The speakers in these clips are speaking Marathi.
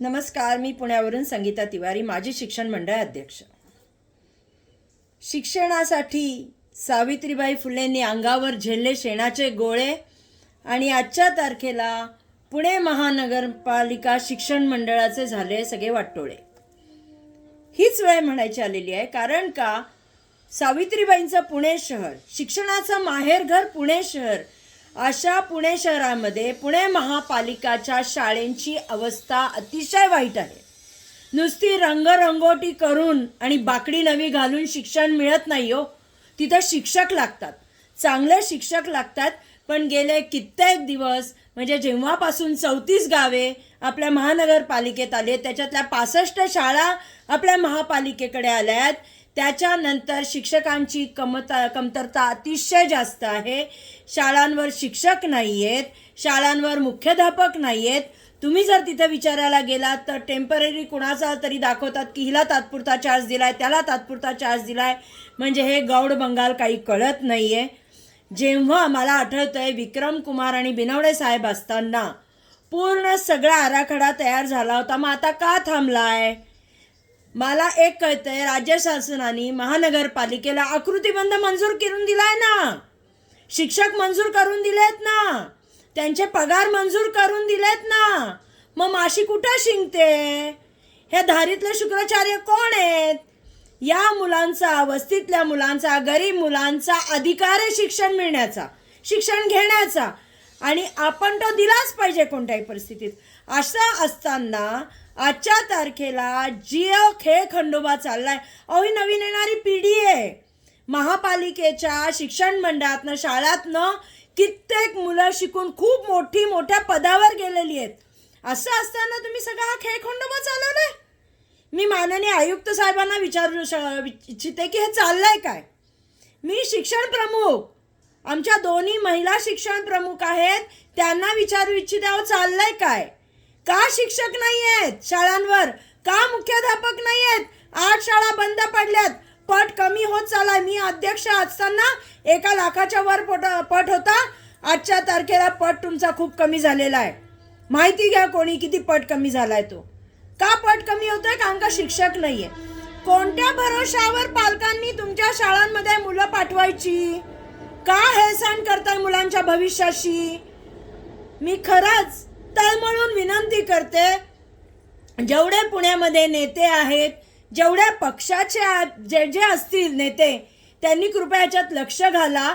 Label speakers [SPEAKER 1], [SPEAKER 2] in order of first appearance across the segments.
[SPEAKER 1] नमस्कार मी पुण्यावरून संगीता तिवारी माजी शिक्षण मंडळ अध्यक्ष. शिक्षणासाठी सावित्रीबाई फुलेंनी अंगावर झेलले शेणाचे गोळे आणि आजच्या तारखेला पुणे महानगरपालिका शिक्षण मंडळाचे झाले सगळे वाटोळे. हीच वेळ म्हणायची आलेली आहे कारण का सावित्रीबाईंचं पुणे शहर शिक्षणाचं माहेरघर पुणे शहर अशा पुणे शहरामध्ये पुणे महापालिकाच्या शाळेंची अवस्था अतिशय वाईट आहे. नुसती रंगरंगोटी करून आणि बाकडी नवी घालून शिक्षण मिळत नाही हो. तिथं शिक्षक लागतात. चांगले शिक्षक लागतात पण गेले कित्येक दिवस म्हणजे जेव्हापासून चौतीस गावे आपल्या महानगरपालिकेत आले त्याच्यातल्या पासष्ट शाळा आपल्या महापालिकेकडे आल्या आहेत त्याच्यानंतर शिक्षकांची कमता कमतरता अतिशय जास्त आहे. शाळांवर शिक्षक नाही आहेत शाळांवर मुख्याध्यापक नाही आहेत तुम्ही जर तिथं विचारायला गेलात तर टेंपररी कुणाचा तरी दाखवतात की हिला तात्पुरता चार्ज दिलाय त्याला तात्पुरता चार्ज दिलाय. म्हणजे हे गौड बंगाल काही कळत नाही आहे जेव्हा मला आठवतंय विक्रम कुमार आणि बिनवडे साहेब असताना पूर्ण सगळा आराखडा तयार झाला होता. मग आता का थांबला आहे मला एक कळतंय राज्य शासनाने महानगरपालिकेला आकृतीबंध मंजूर करून दिलाय ना. शिक्षक मंजूर करून दिलेत ना. त्यांचे पगार मंजूर करून दिलेत ना. मग माशी कुठं शिंकते? हे धारीतले शुक्राचार्य कोण आहेत? या मुलांचा वस्तीतल्या मुलांचा गरीब मुलांचा अधिकार आहे शिक्षण मिळण्याचा शिक्षण घेण्याचा. आणि आपण तो दिलाच पाहिजे कोणत्याही परिस्थितीत. असं असताना आजच्या तारखेला जिओ खेळ खंडोबा चाललाय. अहो ही नवीन येणारी पिढी आहे. महापालिकेच्या शिक्षण मंडळातनं शाळातनं कित्येक मुलं शिकून खूप मोठी मोठ्या पदावर गेलेली आहेत. असं असताना तुम्ही सगळा हा खेळ खंडोबा चालवलाय? मी माननीय आयुक्त साहेबांना विचारू इच्छिते की हे चाललंय काय? मी शिक्षण प्रमुख. आमच्या दोन्ही महिला शिक्षण प्रमुख आहेत. त्यांना विचारू इच्छिते अहो चाललंय काय? का शिक्षक नाही आहेत शाळांवर? का मुख्याध्यापक नाही आहेत आठ शाळा बंद पडल्यात. पट कमी होत चालाय मी अध्यक्ष असताना एका लाखाच्या वर पट पट होता. आजच्या तारखेला पट तुमचा खूप कमी झालेला आहे. माहिती घ्या कोणी किती पट कमी झालाय तो. का पट कमी होतोय? कारण का शिक्षक नाहीये. कोणत्या भरोशावर पालकांनी तुमच्या शाळांमध्ये मुलं पाठवायची? का हेळसांड करताय मुलांच्या भविष्याशी? मी खरंच तळमळून विनंती करते जेवढे पुण्यामध्ये नेते आहेत जेवढ्या पक्षाचे जे जे असतील नेते त्यांनी कृपया याच्यात लक्ष घाला.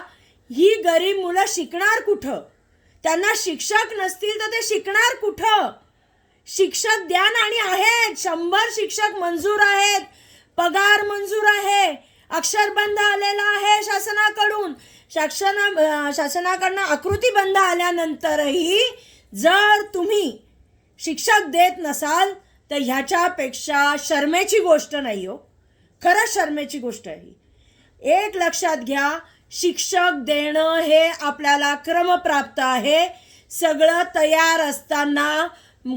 [SPEAKER 1] ही गरीब मुलं शिकणार कुठं? त्यांना शिक्षक नसतील तर ते शिकणार कुठं? शिक्षक द्या आणि आहेत. शंभर शिक्षक मंजूर आहेत. पगार मंजूर आहे. अक्षरबंध आलेला आहे शासनाकडून. शासना शासनाकडनं आकृती बंद आल्यानंतरही जर तुम्ही शिक्षक देत नसाल तर ह्याच्यापेक्षा शर्मेची गोष्ट नाही हो. खरंच शर्मेची गोष्ट आहे ही. एक लक्षात घ्या शिक्षक देणं हे आपल्याला क्रमप्राप्त आहे. सगळं तयार असताना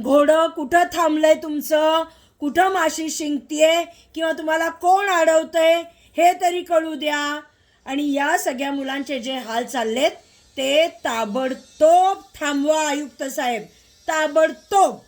[SPEAKER 1] घोडं कुठं थांबलंय तुमचं? कुठं माशी शिंकतीये? किंवा तुम्हाला कोण अडवतंय? हे तरी कळू द्या. आणि या सगळ्या मुलांचे जे हाल चाललेत ते ताबडतोब थांबवा आयुक्त साहेब. ताबडतोब.